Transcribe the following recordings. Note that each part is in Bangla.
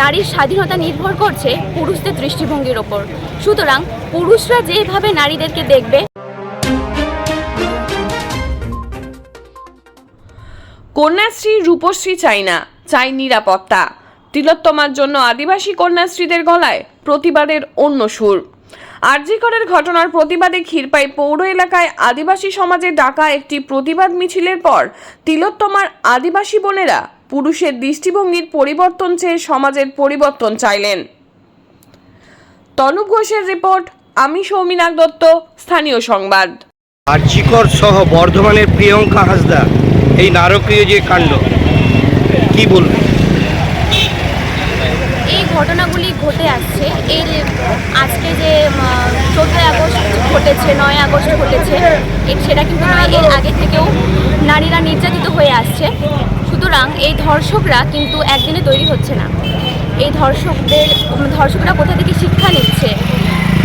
নারীর স্বাধীনতা নির্ভর করছে পুরুষদের দৃষ্টিভঙ্গির ওপর। সুতরাং পুরুষরা যেভাবে নারীদেরকে দেখবে কন্যাশ্রী, রূপশ্রী চাই না, চাই নিরাপত্তা। তিলোত্তমার জন্য আদিবাসী কন্যাশ্রীদের গলায় প্রতিবাদের অন্য সুর। আরজিকরের ঘটনার প্রতিবাদে ক্ষীরপাই পৌর এলাকায় আদিবাসী সমাজে ডাকা একটি প্রতিবাদ মিছিলের পর তিলোত্তমার আদিবাসী বোনেরা পুরুষের দৃষ্টিভঙ্গির পরিবর্তন চেয়ে সমাজের পরিবর্তন চাইলেন। তনুপ ঘোষের রিপোর্ট আমি সৌমিনাক দত্ত স্থানীয় সংবাদ। আর্যিকর সহ বর্ধমানের প্রিয়ঙ্কা হাসদা এই নারকীয় যে কাণ্ড কি বলবেন এই ঘটনাগুলি ঘটে আসছে। এর আজকে যে চোদ্দোই আগস্ট ঘটেছে নয় আগস্ট ঘটেছে সেটা কিন্তু নয় এর আগে থেকেও নারীরা নির্যাতিত হয়ে আসছে। সুতরাং এই ধর্ষকরা কিন্তু একদিনে তৈরি হচ্ছে না। এই ধর্ষকদের, ধর্ষকরা কোথা থেকে শিক্ষা নিচ্ছে?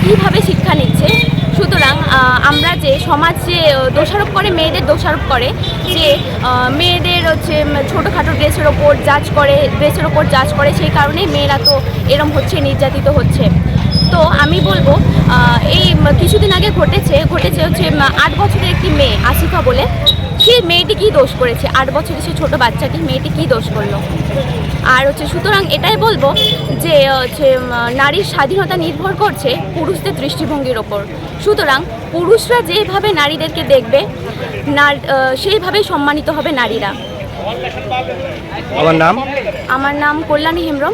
কীভাবে শিক্ষা নিচ্ছে? সুতরাং আমরা যে সমাজ যে দোষারোপ করে, মেয়েদের দোষারোপ করে, যে মেয়েদের হচ্ছে ছোটোখাটো ড্রেসের ওপর জাজ করে, ড্রেসের ওপর জাজ করে, সেই কারণেই মেয়েরা তো এরম হচ্ছে, নির্যাতিত হচ্ছে। তো আমি বলব এই কিছুদিন আগে ঘটেছে ঘটেছে হচ্ছে আট বছরের একটি মেয়ে, আসিফা বলে। সেই মেয়েটি কী দোষ করেছে? আট বছরের সে ছোটো বাচ্চাটি মেয়েটি কী দোষ করল? আর হচ্ছে সুতরাং এটাই বলব যে হচ্ছে নারীর স্বাধীনতা নির্ভর করছে পুরুষদের দৃষ্টিভঙ্গির ওপর। সুতরাং পুরুষরা যেভাবে নারীদেরকে দেখবে নার- আহ, সেইভাবেই সম্মানিত হবে নারীরা। আমার নাম? আমার নাম কল্যাণী হেমব্রম।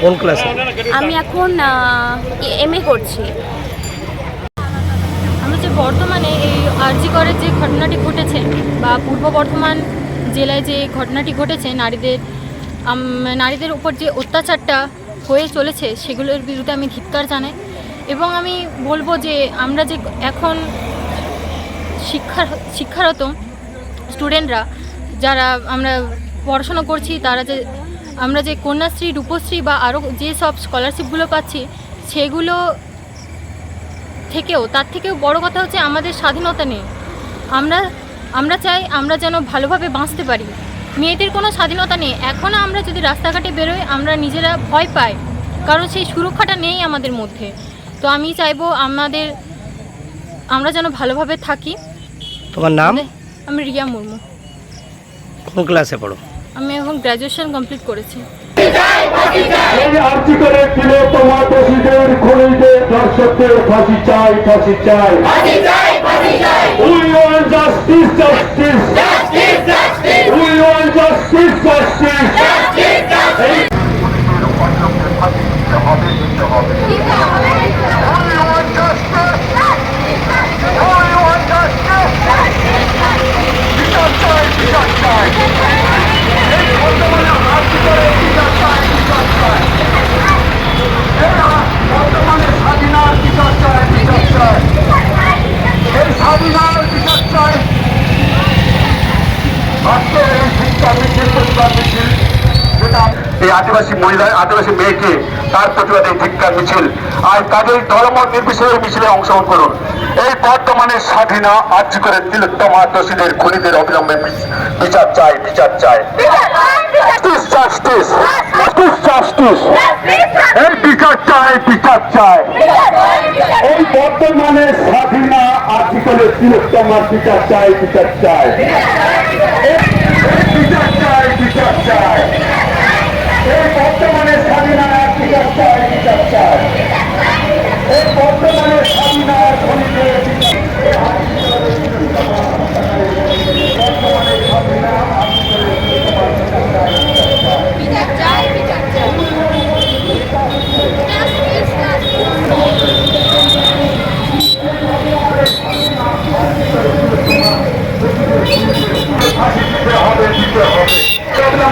কোন ক্লাসে? আমি এখন এম এ করছি। বর্তমানে এই আরজিকরের যে ঘটনাটি ঘটেছে বা পূর্ব বর্ধমান জেলায় যে ঘটনাটি ঘটেছে, নারীদের নারীদের উপর যে অত্যাচারটা হয়ে চলেছে সেগুলোর বিরুদ্ধে আমি ধিক্কার জানাই এবং আমি বলব যে আমরা যে এখন শিক্ষার, শিক্ষারত স্টুডেন্টরা যারা আমরা পড়াশোনা করছি, তারা যে, আমরা যে কন্যাশ্রী, রূপশ্রী বা আরও যে সব স্কলারশিপগুলো পাচ্ছি, সেগুলো থেকেও তার থেকেও বড় কথা হচ্ছে আমাদের স্বাধীনতা নেই। আমরা আমরা চাই আমরা যেন ভালোভাবে বাঁচতে পারি। মেয়েদের কোনো স্বাধীনতা নেই। এখনও আমরা যদি রাস্তাঘাটে বেরোই আমরা নিজেরা ভয় পাই। কারণ সেই সুরক্ষাটা নেই আমাদের মধ্যে। তো আমি চাইব আমাদের আমরা যেন ভালোভাবে থাকি। তোমার নাম? আমি রিয়া মুর্মু। কোন ক্লাসে পড়ো? আমি এখন গ্র্যাজুয়েশন কমপ্লিট করেছি। আর্জি করে দিল তোমার দোষীদের খুনিদের দর্শকদের ফাঁসি চাই ফাঁসি চাই। Will justice justice we want justice justice এই স্বাধীনার বিচার চাই আজকে এই আদিবাসী মহিলা, আদিবাসী মেয়েকে তার প্রতিবাদে ধিক্কার মিছিল। আর তাদের ধর্ম নির্বিশেষে মিছিলে অংশগ্রহণ করুন। এই বর্তমানে স্বাধীনা আর্য করে তিলোত্তমা দোষীদের খুনিদের অবিলম্বে বিচার চাই বিচার চাই। বর্তমানে স্বাধীনা আর্টিকেলে তিলোত্তমার বিচার চাই বিচার চাই। চাই বিচার চাই এই বর্তমানে স্বাধীনা বিচার চাই বিচার চাই এই বর্তমানে স্বাধীনা খনিজের বিচার ফাঁসি দিতে হবে দিতে হবে চট্টগ্রামে